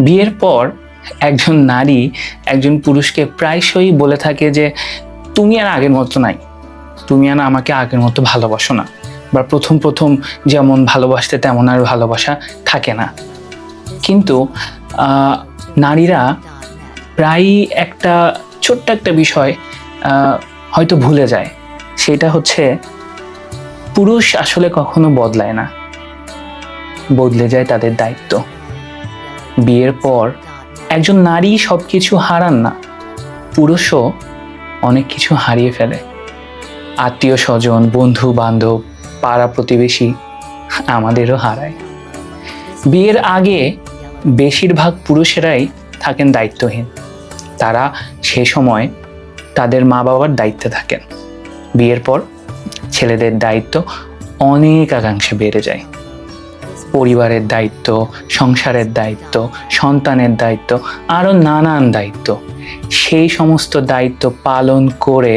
বিয়ের পর একজন নারী একজন পুরুষকে প্রায়শই বলে থাকে যে, তুমি আর আগের মতো নাই। তুমি আর আমাকে আগের মতো ভালোবাসো না। বা প্রথম প্রথম যেমন ভালোবাসতে তেমন আর ভালোবাসা থাকে না। কিন্তু নারীরা প্রায়ই একটা ছোট্ট একটা বিষয় হয়তো ভুলে যায়। সেটা হচ্ছে, পুরুষ আসলে কখনো বদলায় না। বদলে যায় তাদের দায়িত্ব। বিয়ের পর একজন নারী সব কিছু হারান না। পুরুষও অনেক কিছু হারিয়ে ফেলে। আত্মীয় স্বজন, বন্ধু বান্ধব, পাড়া প্রতিবেশী আমাদেরও হারায়। বিয়ের আগে বেশিরভাগ পুরুষেরাই থাকেন দায়িত্বহীন। তারা সে সময় তাদের মা বাবার দায়িত্বে থাকেন। বিয়ের পর ছেলেদের দায়িত্ব অনেক আকাঙ্ক্ষে বেড়ে যায়। পরিবারের দায়িত্ব, সংসারের দায়িত্ব, সন্তানের দায়িত্ব আরও নানান দায়িত্ব। সেই সমস্ত দায়িত্ব পালন করে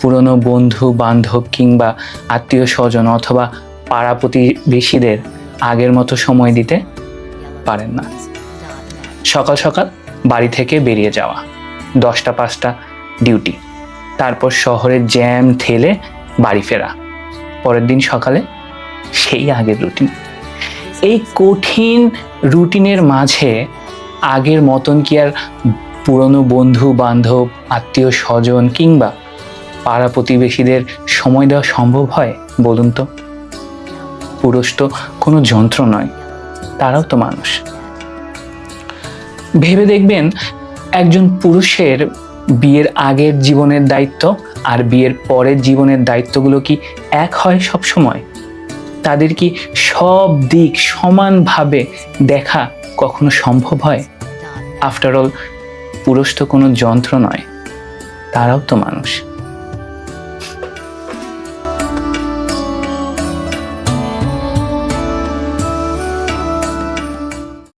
পুরনো বন্ধু, বান্ধব কিংবা আত্মীয় স্বজন অথবা পাড়া প্রতিবেশীদের আগের মতো সময় দিতে পারেন না। সকাল সকাল বাড়ি থেকে বেরিয়ে যাওয়া, দশটা পাঁচটা ডিউটি, তারপর শহরের জ্যাম ঠেলে বাড়ি ফেরা, পরের দিন সকালে সেই আগের রুটিন। এই কঠিন রুটিনের মাঝে আগের মতন কি আর পুরনো বন্ধু, বান্ধব, আত্মীয়, স্বজন কিংবা পাড়া প্রতিবেশীদের সময় দেওয়া সম্ভব হয়? বলুন তো। পুরুষ তো কোনো যন্ত্র নয়, তারাও তো মানুষ। ভেবে দেখবেন, একজন পুরুষের বিয়ের আগের জীবনের দায়িত্ব আর বিয়ের পরের জীবনের দায়িত্বগুলো কি এক হয় সব সময় তাদের কি সব দিক সমানভাবে দেখা কখনো সম্ভব হয়? আফটার অল পুরুষ তো কোনো যন্ত্র নয়, তারাও তো মানুষ।